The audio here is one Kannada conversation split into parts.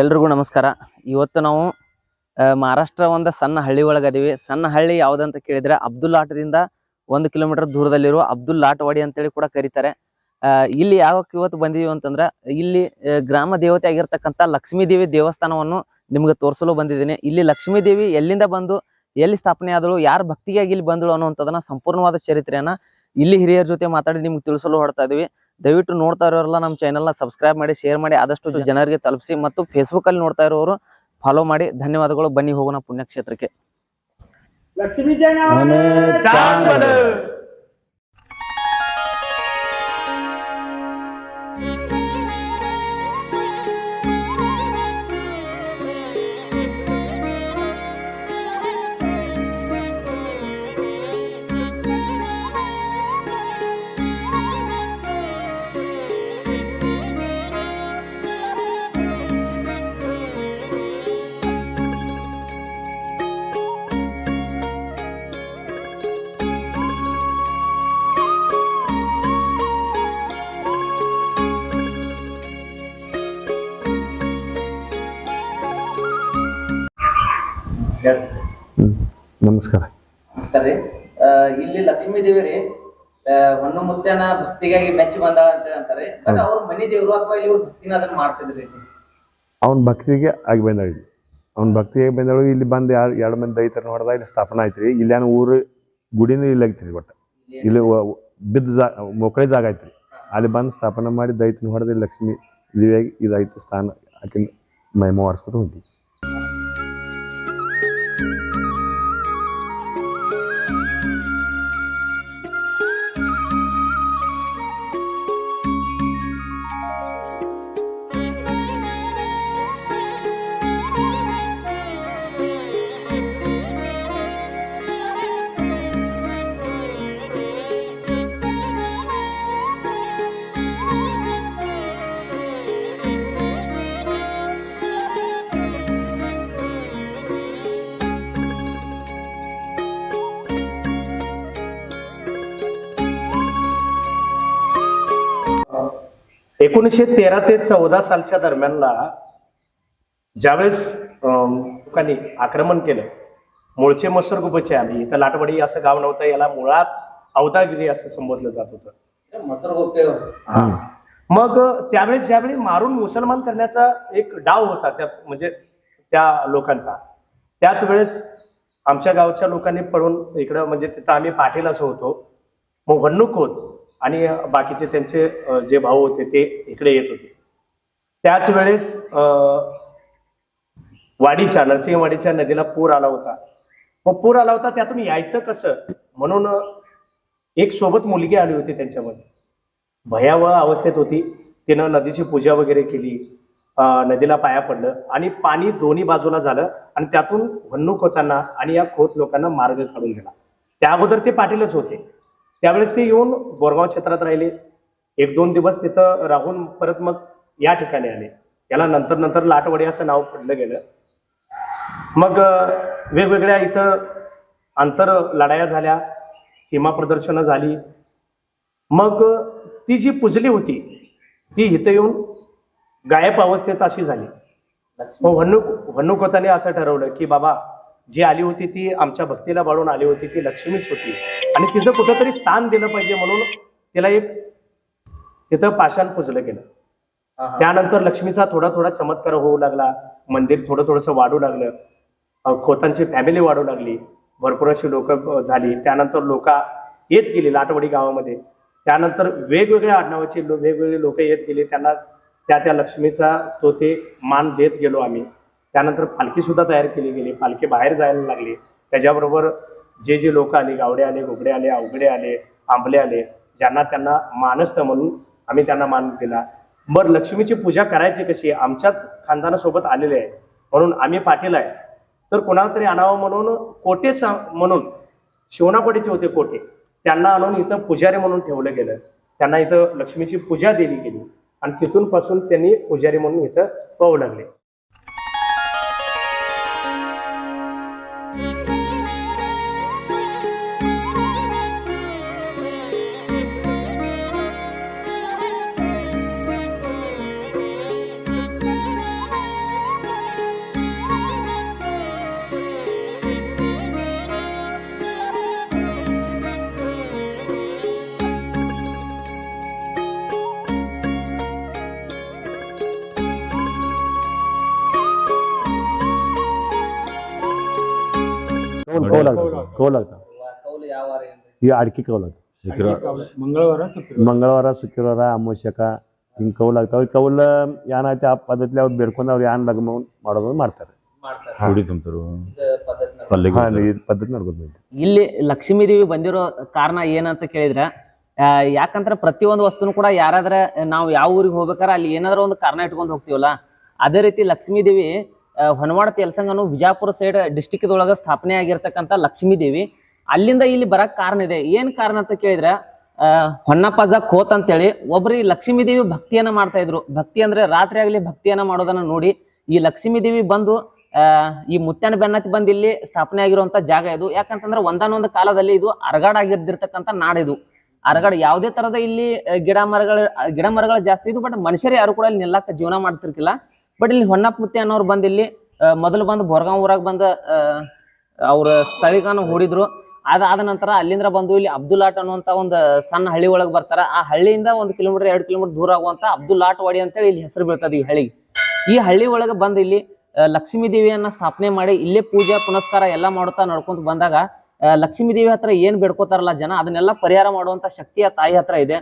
ಎಲ್ರಿಗೂ ನಮಸ್ಕಾರ. ಇವತ್ತು ನಾವು ಮಹಾರಾಷ್ಟ್ರ ಒಂದು ಸಣ್ಣ ಹಳ್ಳಿ ಒಳಗೆ ಅದೀವಿ. ಸಣ್ಣ ಹಳ್ಳಿ ಯಾವ್ದಂತ ಕೇಳಿದ್ರೆ ಅಬ್ದುಲ್ ಆಟದಿಂದ ಒಂದು ಕಿಲೋಮೀಟರ್ ದೂರದಲ್ಲಿರುವ ಅಬ್ದುಲ್ ಲಾಟವಾಡಿ ಅಂತೇಳಿ ಕೂಡ ಕರೀತಾರೆ. ಇಲ್ಲಿ ಯಾವಕ್ಕೆ ಇವತ್ತು ಬಂದಿದೀವಿ ಅಂತಂದ್ರೆ, ಇಲ್ಲಿ ಗ್ರಾಮ ದೇವತೆ ಆಗಿರ್ತಕ್ಕಂಥ ಲಕ್ಷ್ಮೀ ದೇವಿ ದೇವಸ್ಥಾನವನ್ನು ನಿಮ್ಗೆ ತೋರಿಸಲು ಬಂದಿದ್ದೀನಿ. ಇಲ್ಲಿ ಲಕ್ಷ್ಮೀ ದೇವಿ ಎಲ್ಲಿಂದ ಬಂದು, ಎಲ್ಲಿ ಸ್ಥಾಪನೆ ಆದಳು, ಯಾರ ಭಕ್ತಿಗಾಗಿ ಇಲ್ಲಿ ಬಂದಳು ಅನ್ನುವಂಥದ್ದನ್ನ ಸಂಪೂರ್ಣವಾದ ಚರಿತ್ರೆಯನ್ನ ಇಲ್ಲಿ ಹಿರಿಯರ ಜೊತೆ ಮಾತಾಡಿ ನಿಮ್ಗೆ ತಿಳಿಸಲು ಹೊರಡ್ತಾ ಇದೀವಿ. ದಯವಿಟ್ಟು ನೋಡ್ತಾ ಇರೋರೆಲ್ಲ ನಮ್ಮ ಚಾನೆಲ್ನ ಸಬ್ಸ್ಕ್ರೈಬ್ ಮಾಡಿ ಶೇರ್ ಮಾಡಿ ಆದಷ್ಟು ಜನರಿಗೆ ತಲುಪಿಸಿ ಮತ್ತು ಫೇಸ್ಬುಕ್ಕಲ್ಲಿ ನೋಡ್ತಾ ಇರೋರು ಫಾಲೋ ಮಾಡಿ. ಧನ್ಯವಾದಗಳು. ಬನ್ನಿ ಹೋಗೋಣ ಪುಣ್ಯಕ್ಷೇತ್ರಕ್ಕೆ. ನಮಸ್ಕಾರ. ನಮಸ್ಕಾರ ರೀ. ಇಲ್ಲಿ ಲಕ್ಷ್ಮೀ ದೇವಿ ರೀ ಹೊನ್ನು ಮುತ್ತನ ಭಕ್ತಿಗಾಗಿ ಮೆಚ್ಚಿ ಬಂದ ಅಂತ ಅಂತಾರೆ. ಬಟ್ ಅವ್ರ ಮನಿ ದೇವರು ಅಥವಾ ಇವ್ರ ಭಕ್ತಿನ ಅದನ್ನ ಮಾಡ್ತಿದ್ರಿ ಅವ್ನ ಭಕ್ತಿಗೆ ಆಗಿ ಬಂದಾಳ ಇಲ್ಲಿ. ಅವ್ನ ಭಕ್ತಿಗೆ ಬಂದಳು. ಇಲ್ಲಿ ಬಂದು ಎರಡು ಮಂದಿ ದೈತರನ್ನ ಹೊಡೆದ ಇಲ್ಲಿ ಸ್ಥಾಪನೆ ಆಯ್ತು ರೀ. ಇಲ್ಲೇನು ಊರು ಗುಡಿನೂ ಇಲ್ಲ ಐತ್ರಿ ಬಟ್ ಇಲ್ಲಿ ಬಿದ್ದ ಜಾ ಮೊಕಳಿ ಜಾಗ ಐತ್ರಿ. ಅಲ್ಲಿ ಬಂದು ಸ್ಥಾಪನೆ ಮಾಡಿ ದೈತನ ಹೊಡೆದು ಲಕ್ಷ್ಮಿ ದೇವಿಯಾಗಿ ಇದಾಯ್ತು ಸ್ಥಾನ. ಆಕಿನ ಮೈಮ ಆರಿಸ್ಕೊಂಡು ಹೊಂಟಿ एकोणीसशे तेरा ते चौदा सालच्या दरम्यानला ज्यावेळेस लोकांनी आक्रमण केलं मुळचे मसर गुबचे आम्ही इथं लाटवाडी असं गाव नव्हतं याला मुळात अवदागिरी असं संबोधलं जात होतं. मसर मग त्यावेळेस ज्यावेळी मारून मुसलमान करण्याचा एक डाव होता त्या म्हणजे त्या लोकांचा त्याच वेळेस आमच्या गावच्या लोकांनी पळून इकडं म्हणजे तिथं आम्ही पाठीलाच होतो मग वन्नुक होत आणि बाकीचे त्यांचे जे भाऊ होते ते इकडे येत होते. त्याच वेळेस अं, वाडीच्या नरसिंहवाडीच्या नदीला पूर आला होता. मग पूर आला होता त्यातून यायचं कसं? म्हणून एक सोबत मुलगी आली होती त्यांच्यामध्ये. भयावह अवस्थेत होती. तिनं नदीची पूजा वगैरे केली. नदीला पाया पडलं आणि पाणी दोन्ही बाजूला झालं आणि त्यातून वन्नुक होताना आणि या खोत लोकांना मार्ग काढून गेला त्या अगोदर ते पाटीलच होते. त्यावेळेस ते येऊन बोरगाव क्षेत्रात राहिले. एक दोन दिवस तिथं राहून परत मग या ठिकाणी आले. याला नंतर नंतर लाटवाडी असं नाव पडलं गेलं. मग वेगवेगळ्या इथं आंतर लढाया झाल्या सीमा प्रदर्शनं झाली. मग ती जी पुजली होती ती इथं येऊन गायब अवस्थेत अशी झाली. मग वन्नुक वन्नुकोताने असं ठरवलं की बाबा जी आली होती ती आमच्या भक्तीला बाळून आली होती ती लक्ष्मीच होती. आणि तिचं कुठंतरी स्थान दिलं पाहिजे म्हणून तिला एक तिथं पाषाण पुजलं गेलं. त्यानंतर लक्ष्मीचा थोडा थोडा चमत्कार होऊ लागला मंदिर थोडं थोडंसं वाढू लागलं खोतांची फॅमिली वाढू लागली भरपूर अशी लोक झाली. त्यानंतर लोक येत गेली लाटवडी गावामध्ये. त्यानंतर वेगवेगळ्या आडनावाची वेगवेगळे लोक येत गेले. त्यांना त्या त्या लक्ष्मीचा तो ते मान देत गेलो आम्ही. त्यानंतर पालखी सुद्धा तयार केली गेली. पालखी बाहेर जायला लागली. त्याच्याबरोबर जे जे लोक आले गावडे आले घोगडे आले अवघडे आले आंबले आले ज्यांना त्यांना मानसतं म्हणून आम्ही त्यांना मान दिला. बर लक्ष्मीची पूजा करायची कशी? आमच्याच खानदानासोबत आलेले आहे म्हणून आम्ही पाटील आहे. तर कोणाला तरी आणावं म्हणून कोटे म्हणून शिवणापडीचे होते कोटे. त्यांना आणून इथं पुजारी म्हणून ठेवलं गेलं. त्यांना इथं लक्ष्मीची पूजा दिली गेली. आणि तिथून पासून त्यांनी पुजारी म्हणून इथं पाहू लागले. ಕೌಲ್ ಕೌಲ್ ಆಗ್ತದೆ. ಕೌಲ್ ಆಗ್ತದೆ. ಈ ಅಡಿಕೆ ಕೌಲ್ ಆಗ್ತದೆ. ಮಂಗಳವಾರ ಶುಕ್ರವಾರ. ಅಮಾವಾಸ್ಯಕ ಹಿಂಗೆ ಕೌಲ್ ಆಗ್ತಾವ. ಕೌಲ್ ಏನಾಯ್ತು ಆ ಪದ್ಧತಿ ಅವ್ರು ಬೇಡ್ಕೊಂಡು ಅವ್ರು ಏನ್ ಲಗ್ನ ಮಾಡೋದು ಮಾಡ್ತಾರೆ. ಹುಡಿ ತುಂಬ್ತಾರು ಪಲ್ಲಿಗೆ ಹಾ ಈ ಪದ್ಧತಿ ನಡ್ಕೊಂಡು ಇಲ್ಲಿ ಲಕ್ಷ್ಮೀ ದೇವಿ ಬಂದಿರೋ ಕಾರಣ ಏನಂತ ಕೇಳಿದ್ರೆ ಆ, ಯಾಕಂದ್ರೆ ಪ್ರತಿಯೊಂದು ವಸ್ತುನು ಕೂಡ ಯಾರಾದ್ರ ನಾವು ಯಾವ ಊರಿಗೆ ಹೋಗ್ಬೇಕಾರ ಅಲ್ಲಿ ಏನಾದ್ರೂ ಒಂದು ಕಾರಣ ಇಟ್ಕೊಂಡು ಹೋಗ್ತೀವಲ್ಲ ಅದೇ ರೀತಿ ಲಕ್ಷ್ಮೀ ದೇವಿ ಹೊನವಾಡ ತೆಲಸಂಗನು ವಿಜಾಪುರ ಸೈಡ್ ಡಿಸ್ಟಿಕ್ ದೊಳಗ ಸ್ಥಾಪನೆ ಆಗಿರ್ತಕ್ಕಂಥ ಲಕ್ಷ್ಮೀ ದೇವಿ. ಅಲ್ಲಿಂದ ಇಲ್ಲಿ ಬರಕ್ ಕಾರಣ ಇದೆ. ಏನ್ ಕಾರಣ ಅಂತ ಕೇಳಿದ್ರೆ ಹೊನ್ನಪ್ಪಜ ಖೋತ್ ಅಂತೇಳಿ ಒಬ್ರು ಈ ಲಕ್ಷ್ಮೀ ದೇವಿ ಭಕ್ತಿಯನ್ನ ಮಾಡ್ತಾ ಇದ್ರು. ಭಕ್ತಿ ಅಂದ್ರೆ ರಾತ್ರಿ ಆಗ್ಲಿ ಭಕ್ತಿಯನ್ನ ಮಾಡೋದನ್ನ ನೋಡಿ ಈ ಲಕ್ಷ್ಮೀ ದೇವಿ ಬಂದು ಈ ಮುತ್ಯನ ಬೆನ್ನತ್ತಿ ಬಂದು ಇಲ್ಲಿ ಸ್ಥಾಪನೆ ಆಗಿರುವಂತ ಜಾಗ ಇದು. ಯಾಕಂತಂದ್ರೆ ಒಂದಾನೊಂದು ಕಾಲದಲ್ಲಿ ಇದು ಅರಗಾಡ್ ನಾಡ ನಾಡಿದು ಅರಗಾಡ್ ಯಾವುದೇ ತರದ ಇಲ್ಲಿ ಗಿಡ ಮರಗಳ ಗಿಡ ಮರಗಳು ಜಾಸ್ತಿ ಇದು ಬಟ್ ಮನುಷ್ಯರು ಯಾರು ಕೂಡ ಇಲ್ಲಿ ನಿಲ್ಲಕ್ಕ ಜೀವನ ಮಾಡ್ತಿರ್ಕಿಲ್ಲ. ಬಟ್ ಇಲ್ಲಿ ಹೊನ್ನಪ್ಪ ಮುತ್ಯ ಅನ್ನೋರು ಬಂದ ಇಲ್ಲಿ ಮೊದಲು ಬಂದು ಬೋರ್ಗಾಂವ್ ಊರಾಗ ಬಂದ ಅವ್ರ ಸ್ಥಳಿಗಾನ ಹೂಡಿದ್ರು. ಅದಾದ ನಂತರ ಅಲ್ಲಿಂದ ಬಂದು ಇಲ್ಲಿ ಅಬ್ದುಲ್ಲಾಟ್ ಅನ್ನುವಂತ ಒಂದು ಸಣ್ಣ ಹಳ್ಳಿ ಒಳಗೆ ಬರ್ತಾರ. ಆ ಹಳ್ಳಿಯಿಂದ ಒಂದು ಕಿಲೋಮೀಟರ್, ಎರಡು ಕಿಲೋಮೀಟರ್ ದೂರ ಆಗುವಂತ ಅಬ್ದುಲ್ಲಾಟ್ ವಾಡಿ ಅಂತೇಳಿ ಇಲ್ಲಿ ಹೆಸರು ಬೀಳ್ತದೆ ಈ ಹಳ್ಳಿಗೆ. ಈ ಹಳ್ಳಿ ಒಳಗೆ ಬಂದು ಇಲ್ಲಿ ಲಕ್ಷ್ಮೀ ದೇವಿಯನ್ನ ಸ್ಥಾಪನೆ ಮಾಡಿ ಇಲ್ಲೇ ಪೂಜಾ, ಪುನಸ್ಕಾರ ಎಲ್ಲ ಮಾಡುತ್ತಾ ನಡ್ಕೊಂತ ಬಂದಾಗ ಲಕ್ಷ್ಮೀ ದೇವಿ ಹತ್ರ ಏನ್ ಬೇಡ್ಕೋತಾರಲ್ಲ ಜನ, ಅದನ್ನೆಲ್ಲ ಪರಿಹಾರ ಮಾಡುವಂತ ಶಕ್ತಿ ಆ ತಾಯಿ ಹತ್ರ ಇದೆ.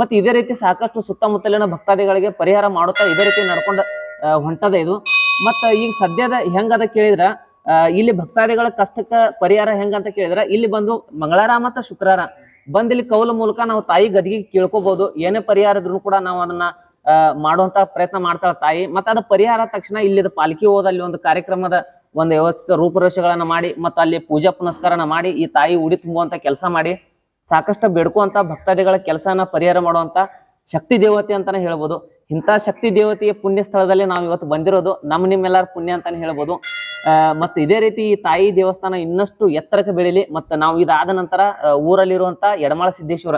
ಮತ್ತೆ ಇದೇ ರೀತಿ ಸಾಕಷ್ಟು ಸುತ್ತಮುತ್ತಲಿನ ಭಕ್ತಾದಿಗಳಿಗೆ ಪರಿಹಾರ ಮಾಡುತ್ತಾ ಇದೇ ರೀತಿ ನಡ್ಕೊಂಡ ಹೊಂಟದ ಇದು. ಮತ್ತ ಈಗ ಸದ್ಯದ ಹೆಂಗದ ಕೇಳಿದ್ರ ಇಲ್ಲಿ ಭಕ್ತಾದಿಗಳ ಕಷ್ಟಕ್ಕ ಪರಿಹಾರ ಹೆಂಗಂತ ಕೇಳಿದ್ರ, ಇಲ್ಲಿ ಬಂದು ಮಂಗಳಾರ ಮತ್ತು ಶುಕ್ರವಾರ ಬಂದ್ ಇಲ್ಲಿ ಕೌಲ ಮೂಲಕ ನಾವು ತಾಯಿ ಗದಿಗೆ ಕೇಳ್ಕೋಬಹುದು ಏನೇ ಪರಿಹಾರ ಇದ್ರು ಕೂಡ ನಾವು ಅದನ್ನ ಮಾಡುವಂತ ಪ್ರಯತ್ನ ಮಾಡ್ತಾಳ ತಾಯಿ. ಮತ್ತೆ ಅದ ಪರಿಹಾರ ತಕ್ಷಣ ಇಲ್ಲಿದ ಹೋದ ಅಲ್ಲಿ ಒಂದು ಕಾರ್ಯಕ್ರಮದ ಒಂದು ವ್ಯವಸ್ಥಿತ ರೂಪುರೇಷೆಗಳನ್ನ ಮಾಡಿ, ಮತ್ತೆ ಅಲ್ಲಿ ಪೂಜಾ ಪುನಸ್ಕಾರನ ಮಾಡಿ, ಈ ತಾಯಿ ಉಡಿ ತುಂಬುವಂತ ಕೆಲಸ ಮಾಡಿ, ಸಾಕಷ್ಟು ಬೇಡ್ಕುವಂತ ಭಕ್ತಾದಿಗಳ ಕೆಲಸನ ಪರಿಹಾರ ಮಾಡುವಂತ ಶಕ್ತಿ ದೇವತೆ ಅಂತಾನೆ ಹೇಳ್ಬೋದು. ಇಂಥ ಶಕ್ತಿ ದೇವತೆಯ ಪುಣ್ಯ ಸ್ಥಳದಲ್ಲಿ ನಾವು ಇವತ್ತು ಬಂದಿರೋದು. ನಮ್ಮ ನಿಮ್ಮೆಲ್ಲರ ಪುಣ್ಯ ಅಂತಾನೆ ಹೇಳ್ಬೋದು. ಮತ್ತು ಇದೇ ರೀತಿ ಈ ತಾಯಿ ದೇವಸ್ಥಾನ ಇನ್ನಷ್ಟು ಎತ್ತರಕ್ಕೆ ಬೆಳೀಲಿ ಮತ್ತೆ ನಾವು ಇದಾದ ನಂತರ ಊರಲ್ಲಿರುವಂತ ಎಡಮಾಳ ಸಿದ್ದೇಶ್ವರ.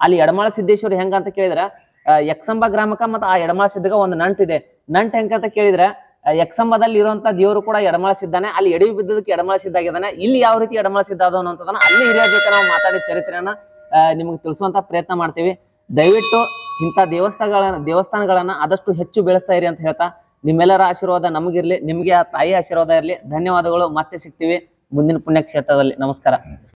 ಅಲ್ಲಿ ಎಡಮಾಳ ಸಿದ್ದೇಶ್ವರ ಹೆಂಗ ಅಂತ ಕೇಳಿದ್ರೆ? ಆ, ಯಕ್ಷಂಬ ಗ್ರಾಮಕ್ಕ ಮತ್ತೆ ಆ ಎಡಮಾಳ ಸಿದ್ಧಗ ಒಂದು ನಂಟ್ ಹೆಂಗ ಅಂತ ಕೇಳಿದ್ರೆ? ಯಕ್ಸಂಬದಲ್ಲಿ ಇರುವಂತ ದೇವರು ಕೂಡ ಎಡಮಾಳ ಸಿದ್ದಾನೆ. ಅಲ್ಲಿ ಎಡವಿ ಬಿದ್ದದಕ್ಕೆ ಎಡಮಾಳ ಸಿದ್ಧ ಆಗಿದ್ದಾನೆ. ಇಲ್ಲಿ ಯಾವ ರೀತಿ ಎಡಮಾಳ ಸಿದ್ಧ ಆದವನು ಅಲ್ಲಿ ಇರೋದಕ್ಕೆ ಜೊತೆ ನಾವು ಮಾತಾಡಿ ಚರಿತ್ರೆಯನ್ನ ನಿಮಗೆ ತಿಳಿಸುವಂತ ಪ್ರಯತ್ನ ಮಾಡ್ತೀವಿ. ದಯವಿಟ್ಟು ಇಂಥ ದೇವಸ್ಥಾನಗಳ, ದೇವಸ್ಥಾನಗಳನ್ನ ಆದಷ್ಟು ಹೆಚ್ಚು ಬೆಳೆಸ್ತಾ ಇರಿ ಅಂತ ಹೇಳ್ತಾ, ನಿಮ್ಮೆಲ್ಲರ ಆಶೀರ್ವಾದ ನಮಗಿರ್ಲಿ, ನಿಮಗೆ ಆ ತಾಯಿ ಆಶೀರ್ವಾದ ಇರಲಿ. ಧನ್ಯವಾದಗಳು. ಮತ್ತೆ ಸಿಗ್ತೀವಿ ಮುಂದಿನ ಪುಣ್ಯಕ್ಷೇತ್ರದಲ್ಲಿ. ನಮಸ್ಕಾರ.